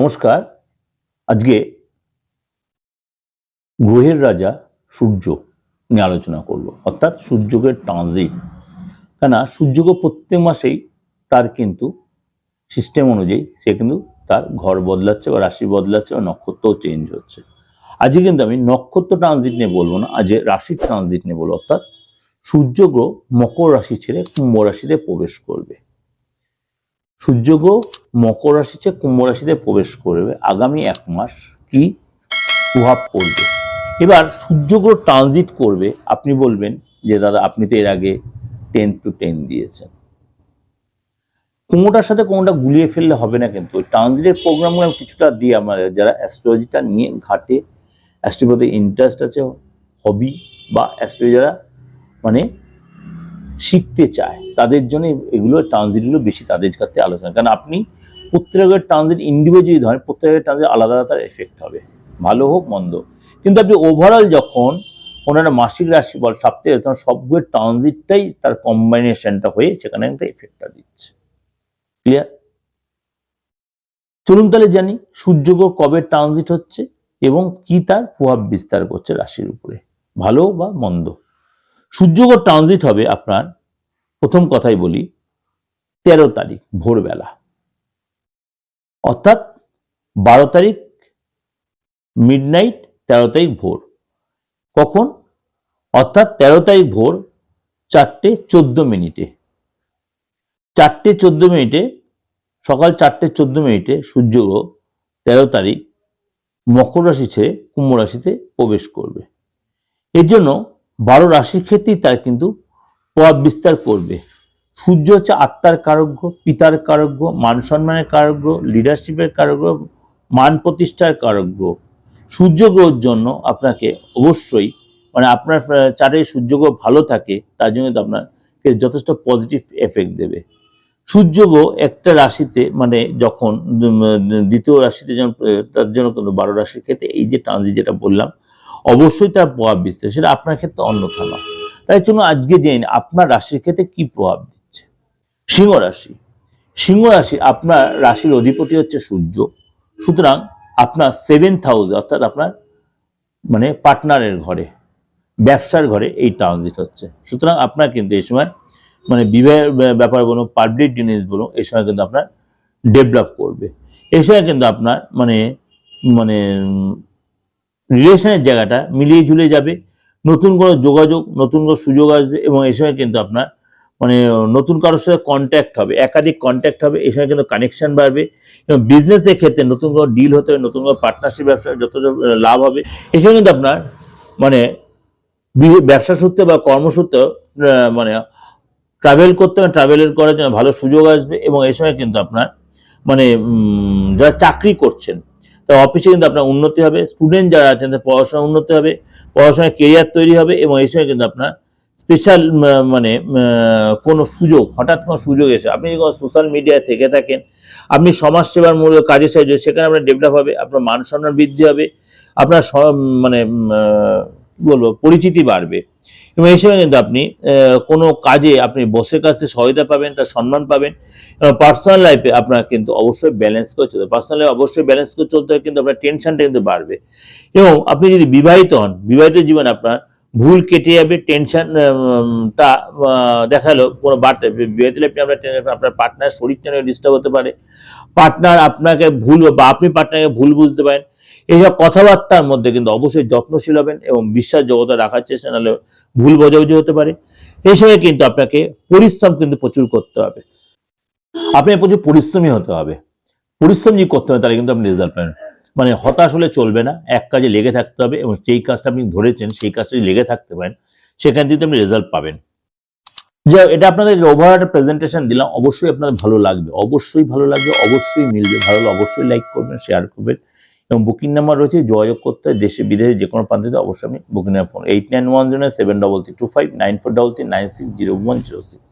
নমস্কার। আজকে গ্রহের রাজা সূর্য নিয়ে আলোচনা করব। অর্থাৎ সূর্যকে ট্রানজিট কেন সূর্যকে প্রত্যেক মাসেই তার কিন্তু সিস্টেম অনুযায়ী সে কিন্তু তার ঘর বদলাচ্ছে বা রাশি বদলাচ্ছে বা নক্ষত্রও চেঞ্জ হচ্ছে। আজকে কিন্তু আমি নক্ষত্র ট্রানজিট নিয়ে বলব না, আজকে রাশির ট্রানজিট নিয়ে বলব। অর্থাৎ সূর্য গ্রহ মকর রাশি ছেড়ে কুম্ভ রাশিতে প্রবেশ করবে। সূর্য গ্রহ মকর রাশি ছেড়ে কুম্ভ রাশিতে প্রবেশ করবে আগামী এক মাস কি? প্রভাব পড়বে। এবার সূর্যগ্রহ ট্রানজিট করবে, আপনি বলবেন যে, দাদা, আপনি তো এর আগে টেন টু টেন দিয়েছেন। কোনোটার সাথে কোনোটা গুলিয়ে ফেললে হবে না কিন্তু। ওই ট্রানজিটের প্রোগ্রামগুলো আমি কিছুটা দিয়ে আমাদের যারা অ্যাস্ট্রোলজিটা নিয়ে ঘাটে অ্যাস্ট্রোলজিতে ইন্টারেস্ট আছে হবি বা অ্যাস্ট্রোলজি যারা মানে শিখতে চায়, তাদের জন্য এগুলো ট্রানজিটগুলো বেশি তাদের কাছে আলোচনা। কারণ আপনি প্রত্যেকের ট্রানজিট ইন্ডিভিজুয়ালি ধরেন, প্রত্যেকের ট্রানজিট আলাদা আলাদা তার এফেক্ট হবে। ভালো হোক, মন্দ কিন্তু আপনি ওভারঅল যখন ওনারা মাসিক রাশি বল সপ্তাহে তখন সবগুলোর ট্রানজিটটাই তার কম্বাইনেশনটা হয়ে সেখানে একটা এফেক্টটা দিচ্ছে। ক্লিয়ার চলুন তাহলে জানি সূর্যগ্রহ কবে ট্রানজিট হচ্ছে এবং কি তার প্রভাব বিস্তার করছে রাশির উপরে। ভালো বা মন্দ? সূর্যগ্রহ ট্রানজিট হবে আপনার, প্রথম কথাই বলি, তেরো তারিখ, ভোরবেলা। অর্থাৎ বারো তারিখ মিড নাইট তেরো তারিখ ভোর। কখন? অর্থাৎ তেরো তারিখ ভোর চারটে চোদ্দ মিনিটে। চারটে চোদ্দ মিনিটে, সকাল চারটে চোদ্দ মিনিটে সূর্যগ্রহ তেরো তারিখ মকর রাশি ছেড়ে কুম্ভ রাশিতে প্রবেশ করবে। এর জন্য বারো রাশির ক্ষেত্রেই তার কিন্তু প্রভাব বিস্তার করবে। সূর্য হচ্ছে আত্মার কারগ্য পিতার কারগ্য মান সম্মানের কারগ্য লিডারশিপের কারগ্য মান প্রতিষ্ঠার কারগ্য সূর্য গ্রহের জন্য আপনাকে অবশ্যই মানে আপনার চারে সূর্য গ্রহ ভালো থাকে, তার জন্য আপনাকে যথেষ্ট পজিটিভ এফেক্ট দেবে। সূর্য গ্রহ একটা রাশিতে মানে যখন দ্বিতীয় রাশিতে যখন তার জন্য কিন্তু বারো রাশির ক্ষেত্রে এই যে ট্রানজিট যেটা বললাম, অবশ্যই তার প্রভাব বিস্তার সেটা আপনার ক্ষেত্রে অন্যথা নয়। তাই জন্য আজকে জেনে আপনার রাশির ক্ষেত্রে কি প্রভাব সিংহ রাশি। সিংহ রাশি আপনার রাশির অধিপতি হচ্ছে সূর্য। সুতরাং আপনার সেভেন্থ হাউস অর্থাৎ আপনার মানে পার্টনারের ঘরে, ব্যবসার ঘরে এই ট্রানজিট হচ্ছে। সুতরাং আপনার কিন্তু এই সময় মানে বিবাহের ব্যাপার বলুন পাবলিক জিনিস বলুন, এই সময় কিন্তু আপনার ডেভেলপ করবে। এই সময় কিন্তু আপনার মানে মানে রিলেশনের জায়গাটা মিলিয়ে ঝুলে যাবে। নতুন কোনো যোগাযোগ, নতুন কোনো সুযোগ আসবে এবং এই সময় কিন্তু আপনার মানে নতুন কারোর সাথে কন্ট্যাক্ট হবে, একাধিক কন্ট্যাক্ট হবে এই সময় কিন্তু কানেকশন বাড়বে এবং বিজনেসের ক্ষেত্রে নতুন কোনো ডিল হতে হবে, নতুন কোনো পার্টনারশিপ ব্যবসা যত লাভ হবে এই সময় কিন্তু আপনার মানে ব্যবসা সূত্রে বা কর্মসূত্রে মানে ট্রাভেল করতে হবে ট্রাভেলের করার জন্য ভালো সুযোগ আসবে এবং এই সময় কিন্তু আপনার মানে যারা চাকরি করছেন তা অফিসে কিন্তু আপনার উন্নতি হবে স্টুডেন্ট যারা আছেন, তাদের পড়াশোনা উন্নতি হবে, পড়াশোনায় কেরিয়ার তৈরি হবে এবং এই সময় কিন্তু আপনার স্পেশাল মানে কোনো সুযোগ, হঠাৎ কোনো সুযোগ এসে, আপনি যখন সোশ্যাল মিডিয়ায় থেকে থাকেন, আপনি সমাজসেবার মূল কাজে সাহায্যে সেখানে আপনার ডেভেলপ হবে, আপনার মান সম্মান বৃদ্ধি হবে, আপনার মানে বলব, পরিচিতি বাড়বে। এবং সময় কিন্তু আপনি কোনো কাজে আপনি বসের কাছ সহায়তা পাবেন, তার সম্মান পাবেন, এবং পার্সোনাল লাইফে আপনার কিন্তু অবশ্যই ব্যালেন্স করে চলতে পার্সোনাল লাইফে অবশ্যই ব্যালেন্স করে চলতে হয় কিন্তু আপনার টেনশনটা কিন্তু বাড়বে। এবং আপনি যদি বিবাহিত হন, বিবাহিত জীবন আপনার ভুল কেটে যাবে টেনশন আহ, দেখাল কোনো বার্তা বিবাহিত লাইফে আপনার tension- আপনার পার্টনার শরীরটা ডিস্টার্ব হতে পারে পার্টনার আপনাকে ভুল বা আপনি পার্টনারকে ভুল বুঝতে পারেন এইসব কথাবার্তার মধ্যে কিন্তু অবশ্যই যত্নশীল হবেন এবং বিশ্বাস বিশ্বাসযোগ্যতা রাখার চেষ্টা নাহলে ভুল বোঝাবুঝি হতে পারে এই সময় কিন্তু আপনাকে পরিশ্রম কিন্তু প্রচুর করতে হবে। আপনি প্রচুর পরিশ্রমী হতে হবে পরিশ্রম যদি করতে হবে তাহলে কিন্তু আপনি রেজাল্ট পাবেন। মানে হতাশ হলে চলবে না, এক কাজে লেগে থাকতে হবে এবং যেই কাজটা আপনি ধরেছেন, সেই কাজটা যদি লেগে থাকতে পারেন, সেখান থেকে আপনি রেজাল্ট পাবেন। যে এটা আপনাদের ওভার একটা প্রেজেন্টেশন দিলাম, অবশ্যই আপনাদের ভালো লাগবে। অবশ্যই ভালো লাগবে, অবশ্যই মিলবে, ভালো অবশ্যই লাইক করবেন শেয়ার করবেন এবং বুকিং নাম্বার রয়েছে, যোগাযোগ করতে হয় দেশে, বিদেশে যে কোনো প্রান্তে অবশ্যই আপনি booking number phone eight nine one zero seven double three two five nine four double three nine six zero one zero six